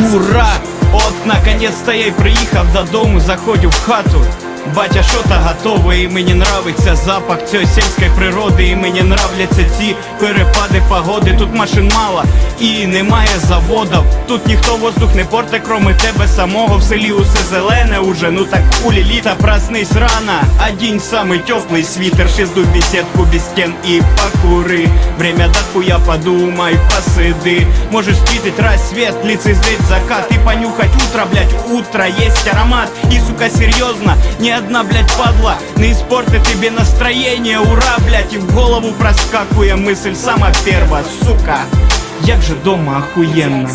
Ура! От наконец-то я й приїхав додому, заходю в хату. Батя, що то готове, і мені нравиться запах цієї сільської природи, і мені нравляться ці перепади погоди. Тут машин мало і немає заводів. Тут ніхто воздух не порте, кроме тебе самого. В селі усе зелене уже, ну так кулі літа, проснись рано. Одінь самий теплий світер, шизду беседку без стен і покури. Время дохуя подумай, посиди. Можеш спітить рассвет, лицезреть закат и понюхать утро, блять, утро есть аромат. И, сука, серьезно, ни одна, блять, падла не испортит тебе настроение, ура, блять, и в голову проскакуя мысль сама перва, сука. Як же дома охуенно.